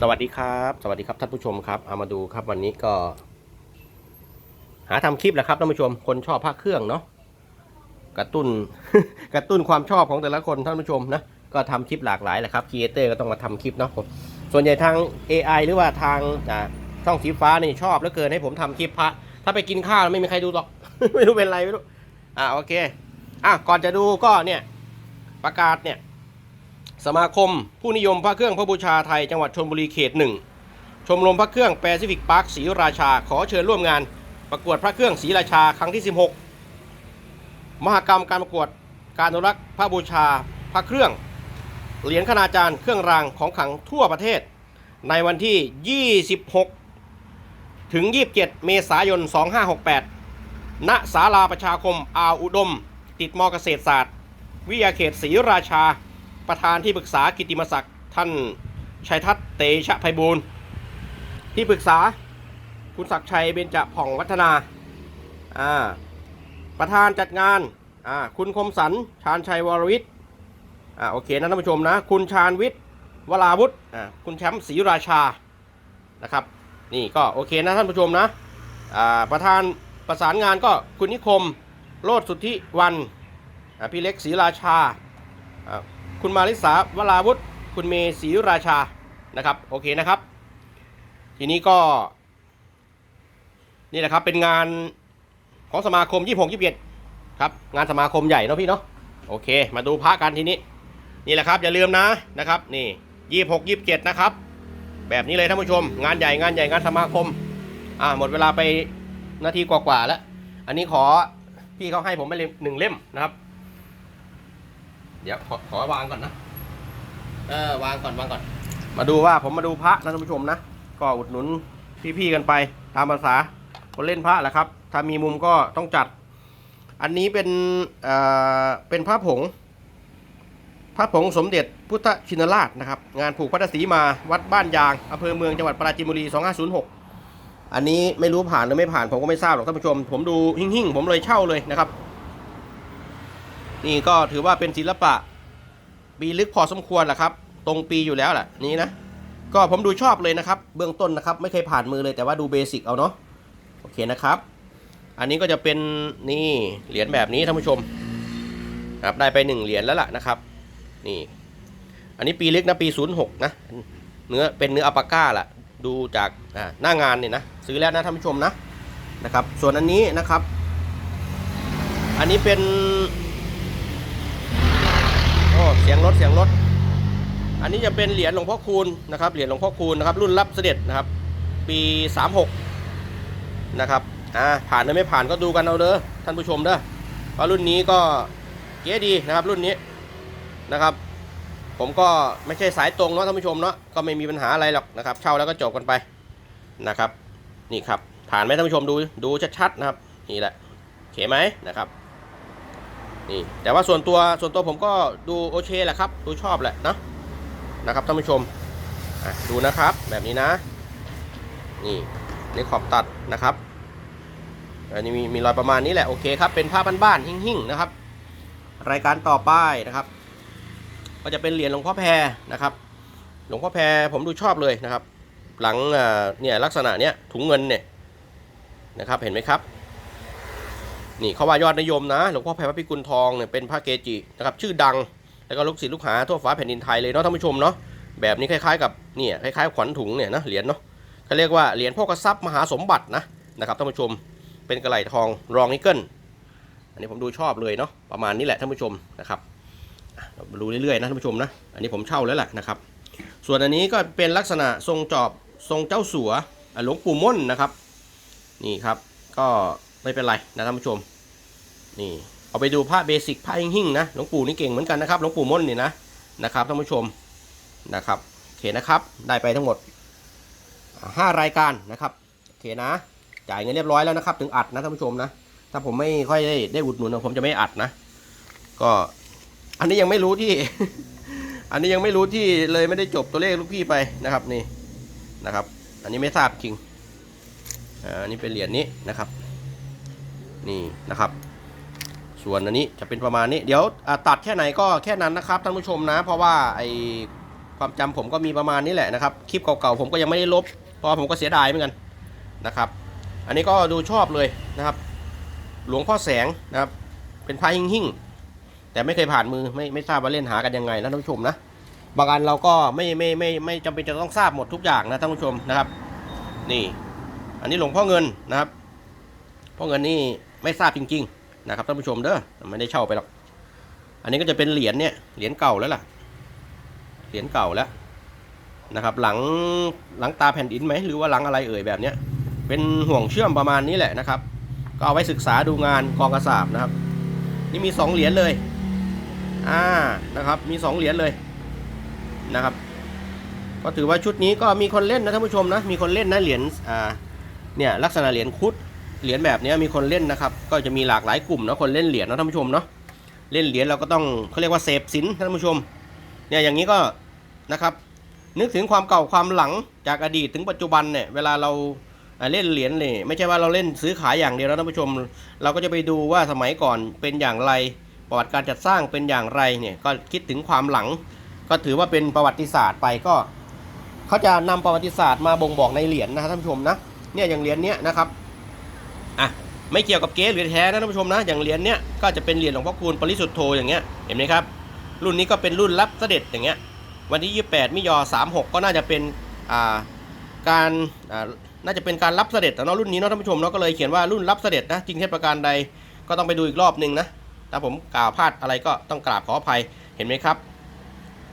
สวัสดีครับ สวัสดีครับท่านผู้ชมครับเอามาดูครับวันนี้ก็ หาทำคลิปแหละครับท่านผู้ชมคนชอบภาคเครื่องเนาะกระตุ้นกระตุ้นความชอบของแต่ละคนท่านผู้ชมนะก็ทำคลิปหลากหลายแหละครับครีเอเตอร์ก็ต้องมาทำคลิปเนาะผมส่วนใหญ่ทาง AI หรือว่าทางอ่าช่องสีฟ้านี่ชอบแล้วเกินให้ผมทำคลิปพระถ้าไปกินข้าวไม่มีใครดูหรอก ไม่รู้เป็นไรไม่รู้อ่าโอเคอะก่อนจะดูก็เนี่ยประกาศเนี่ย สมาคม ผู้นิยมพระเครื่องพระบูชาไทยจังหวัดชลบุรีเขตหนึ่งชมรมพระเครื่องแปซิฟิกพาร์คศรีราชาขอเชิญร่วมงาน ประกวดพระเครื่องศรีราชาครั้งที่ 16 มหกรรมการประกวดการอนุรักษ์พระบูชาพระเครื่อง เหรียญคณาจารย์เครื่องรางของขลังทั่วประเทศ ในวันที่ 26 ถึง 27 เมษายน 2568 ณศาลาประชาคมอาวอุดม ติดมอเกษตรศาสตร์ วิทยาเขตศรีราชา ประธานที่ปรึกษากิติมศักดิ์ท่านชัยทัศน์เตชะไพบูลย์ที่ปรึกษาคุณศักดิ์ชัยเบญจผ่องวัฒนาอ่าประธานจัดงานอ่าคุณคมสันชาญชัยวรวิทย์อ่าโอเคนะท่านผู้ชมนะ คุณชาญวิทย์วราวุฒิอ่าคุณแชมป์ศรีราชานะครับนี่ก็โอเคนะท่านผู้ชมนะอ่าประธานประสานงานก็คุณนิคมโลดสุทธิวันอ่าพี่เล็กศรีราชา คุณมาริสาวราวุฒิคุณเมศรีราชานะครับโอเคนะครับ ทีนี้ก็นี่แหละครับเป็นงานของสมาคม 26 27ครับงานสมาคมใหญ่เนาะพี่เนาะโอเค มาดูพระกันทีนี้ นี่แหละครับอย่าลืมนะนะครับ นี่ 26 27 นะครับ แบบนี้เลยท่านผู้ชม งานใหญ่งานใหญ่งานสมาคมอ่าหมดเวลาไปนาทีกว่าๆแล้ว อันนี้ขอพี่เขาให้ผมไปเล่มหนึ่งเล่มนะครับ เดี๋ยวขอขอวางก่อนนะ เออวางก่อนวางก่อน มาดูว่าผมมาดูพระนะท่านผู้ชมนะ ก็อุดหนุนพี่ๆกันไป ตามภาษาคนเล่นพระแหละครับ ถ้ามีมุมก็ต้องจัด อันนี้เป็นเอ่อเป็นพระผง พระผงสมเด็จพุทธชินราชนะครับ งานผูกพัทธสีมาวัดบ้านยางอำเภอเมืองจังหวัดปราจีนบุรี 2506 อันนี้ไม่รู้ผ่านหรือไม่ผ่านผมก็ไม่ทราบหรอกท่านผู้ชม ผมดูหิ่งๆผมเลยเช่าเลยนะครับ นี่ก็ถือว่าเป็นศิลปะ ปีลึกพอสมควรแหละครับ ตรงปีอยู่แล้วแหละนี่นะ ก็ผมดูชอบเลยนะครับ เบื้องต้นนะครับ ไม่เคยผ่านมือเลยแต่ว่าดูเบสิกเอาเนาะโอเคนะครับ อันนี้ก็จะเป็นนี่เหรียญแบบนี้ท่านผู้ชมครับได้ไปหนึ่งเหรียญแล้วล่ะนะครับ นี่ อันนี้ปีลึกนะปี 06 นะ เนื้อเป็นเนื้ออัปาก้าล่ะ ดูจากหน้างานเนี่ยนะซื้อแล้วนะท่านผู้ชมนะนะครับ ส่วนอันนี้นะครับ อันนี้เป็น เสียงรถเสียงรถ อันนี้จะเป็นเหรียญหลวงพ่อคูณนะครับ เหรียญหลวงพ่อคูณนะครับ รุ่นรับเสด็จนะครับ ปี 36 นะครับ อ่า ผ่านหรือไม่ผ่านก็ดูกันเอาเด้อ ท่านผู้ชมเด้อเพราะรุ่นนี้ก็เก๋ดีนะครับ รุ่นนี้นะครับ ผมก็ไม่ใช่สายตรงเนาะท่านผู้ชมเนาะ ก็ไม่มีปัญหาอะไรหรอกนะครับ เช่าแล้วก็จบกันไปนะครับ นี่ครับ ผ่านไหมท่านผู้ชมดู ดูชัดๆนะครับ นี่แหละโอเคไหมนะครับ นี่แต่ว่าส่วนตัวส่วนตัวผมก็ดูโอเคแหละครับ ดูชอบแหละเนะนะครับท่านผู้ชมดูนะครับแบบนี้นะ นี่นี่ขอบตัดนะครับอันนี้มีมีรอยประมาณนี้แหละโอเคครับเป็นผ้าบ้านๆหิ่งๆนะครับ รายการต่อไปนะครับ ก็จะเป็นเหรียญหลวงพ่อแพรนะครับ หลวงพ่อแพรผมดูชอบเลยนะครับ หลังเนี่ยลักษณะเนี้ยถุงเงินเนี่ยนะครับเห็นไหมครับ นี่เขาว่ายอดนิยมนะหลวงพ่อแพรพระพิกุลทองเนี่ยเป็นพระเกจินะครับชื่อดังแล้วก็ลูกศิษย์ลูกหาทั่วฟ้าแผ่นดินไทยเลยเนาะท่านผู้ชมเนาะแบบนี้คล้ายๆกับเนี่ยคล้ายๆขวัญถุงเนี่ยนะเหรียญเนาะเขาเรียกว่าเหรียญพ่อกระซับมหาสมบัตินะนะครับท่านผู้ชมเป็นกระไหลทองรองนิกเกิลอันนี้ผมดูชอบเลยเนาะประมาณนี้แหละท่านผู้ชมนะครับรามาดูเรื่อยๆนะท่านผู้ชมนะอันนี้ผมเช่าแล้วแหละนะครับ ส่วนอันนี้ก็เป็นลักษณะทรงจอบทรงเจ้าสัวหลวงปู่ม่นนะครับ นี่ครับ ก็ไม่เป็นไรนะท่านผู้ชม นี่เอาไปดูผ้าเบสิกผ้าหิ่งๆนะหลวงปู่นี่เก่งเหมือนกันนะครับหลวงปู่ม่นนี่นะนะครับท่านผู้ชมนะครับโอเคนะครับได้ไปทั้งหมดห้ารายการนะครับโอเคนะ จ่ายเงินเรียบร้อยแล้วนะครับ ถึงอัดนะท่านผู้ชมนะ ถ้าผมไม่ค่อยได้ได้อุดหนุนผมจะไม่อัดนะ ก็อันนี้ยังไม่รู้ที่ อันนี้ยังไม่รู้ที่เลยไม่ได้จบตัวเลขลูกพี่ไปนะครับนี่นะครับ อันนี้ไม่ทราบจริงอ่าอันนี้เป็นเหรียญนี้นะครับ นี่นะครับ ส่วนอันนี้จะเป็นประมาณนี้ เดี๋ยวตัดแค่ไหนก็แค่นั้นนะครับท่านผู้ชมนะ เพราะว่าไอความจำผมก็มีประมาณนี้แหละนะครับ คลิปเก่าๆผมก็ยังไม่ได้ลบ เพราะผมก็เสียดายเหมือนกันนะครับ อันนี้ก็ดูชอบเลยนะครับ หลวงพ่อแสงนะครับ เป็นพระหิ่งหิ่งแต่ไม่เคยผ่านมือไม่ไม่ทราบว่าเล่นหากันยังไงนะท่านผู้ชมนะ บางอันเราก็ไม่ไม่ไม่ไม่จำเป็นจะต้องทราบหมดทุกอย่างนะท่านผู้ชมนะครับ นี่ อันนี้หลวงพ่อเงินนะครับพ่อเงินนี่ไม่ทราบจริง ๆ นะครับท่านผู้ชมเด้อไม่ได้เช่าไปหรอก อันนี้ก็จะเป็นเหรียญเนี่ยเหรียญเก่าแล้วล่ะ เหรียญเก่าแล้วนะครับ หลังหลังตาแผ่นดินไหมหรือว่าหลังอะไรเอ่ยแบบเนี้ยเป็นห่วงเชื่อมประมาณนี้แหละนะครับ ก็เอาไว้ศึกษาดูงานกองกระสาบนะครับ นี่มีสองเหรียญเลยอ่านะครับมีสองเหรียญเลยนะครับ ก็ถือว่าชุดนี้ก็มีคนเล่นนะท่านผู้ชมนะมีคนเล่นนะเหรียญอ่าเนี่ยลักษณะเหรียญคุด เหรียญแบบนี้มีคนเล่นนะครับ ก็จะมีหลากหลายกลุ่มนะคนเล่นเหรียญนะท่านผู้ชมเนาะเล่นเหรียญเราก็ต้องเขาเรียกว่าเสพสินท่านผู้ชมเนี่ยอย่างนี้ก็นะครับ นึกถึงความเก่าความหลังจากอดีตถึงปัจจุบันเนี่ยเวลาเราเล่นเหรียญเนี่ยไม่ใช่ว่าเราเล่นซื้อขายอย่างเดียวนะท่านผู้ชม เราก็จะไปดูว่าสมัยก่อนเป็นอย่างไรประวัติการจัดสร้างเป็นอย่างไรเนี่ยก็คิดถึงความหลัง ก็ถือว่าเป็นประวัติศาสตร์ไปก็เขาจะนำประวัติศาสตร์มาบ่งบอกในเหรียญนะท่านผู้ชมนะเนี่ยอย่างเหรียญเนี้ยนะครับ อะไม่เกี่ยวกับเก๊หรือแท้นะท่านผู้ชมนะอย่างเหรียญเนี้ยก็จะเป็นเหรียญหลวงพ่อคูณปริสุทธโธอย่างเงี้ยเห็นไหมครับ รุ่นนี้ก็เป็นรุ่นรับเสด็จอย่างเงี้ยวันที่ 28มิยอ36 ก็น่าจะเป็นอ่าการอ่าน่าจะเป็นการรับเสด็จแต่เนาะรุ่นนี้เนาะท่านผู้ชมเนาะก็เลยเขียนว่ารุ่นรับเสด็จนะจริงเท็จประการใดก็ต้องไปดูอีกรอบหนึ่งนะถ้าผมกล่าวพลาดอะไรก็ต้องกราบขออภัยเห็นไหมครับ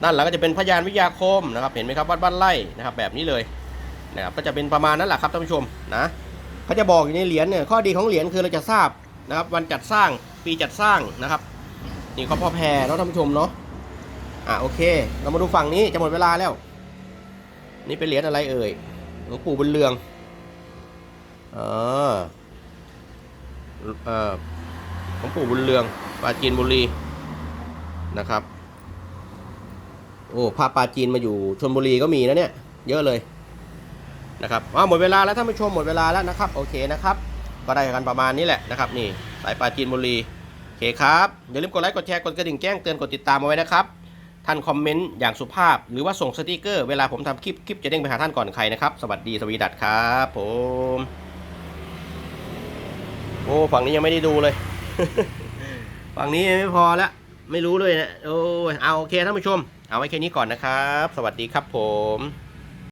นั่นแหละก็จะเป็นพยานวิทยาคมนะครับ เห็นไหมครับวัดบ้านไร่นะครับแบบนี้เลยนะครับก็จะเป็นประมาณนั้นแหละครับท่านผู้ชมนะ เขาจะบอกอยู่ในเหรียญเนี่ยข้อดีของเหรียญคือเราจะทราบนะครับ วันจัดสร้างปีจัดสร้างนะครับนี่ก็พอแพรเนาะท่านผู้ชมเนาะอะโอเค เรามาดูฝั่งนี้จะหมดเวลาแล้ว นี่เป็นเหรียญอะไรเอ่ยหลวงปู่บุญเรืองเออเออหลวงปู่บุญเรืองปราจีนบุรีนะครับ โอ้พาปลาจีนมาอยู่ชนบุรีก็มีนะเนี่ย เยอะเลย นะครับว่าหมดเวลาแล้วท่านผู้ชมหมดเวลาแล้วนะครับโอเคนะครับก็ได้กันประมาณนี้แหละนะครับนี่สายปลาจีนบุรีโอเคครับอย่าลืมกดไลค์กดแชร์กดกระดิ่งแจ้งเตือนกดติดตามเอาไว้นะครับท่านคอมเมนต์อย่างสุภาพ หรือว่าส่งสติกเกอร์เวลาผมทำคลิปคลิปจะเด้งไปหาท่านก่อนใครนะครับสวัสดีสวีดัตครับผมโอ้ฝั่งนี้ยังไม่ได้ดูเลยฝั่งนี้ไม่พอแล้วไม่รู้เลยนะโอ้เอาโอเคท่านผู้ชม เอาไว้แค่นี้ก่อนนะครับ สวัสดีครับผม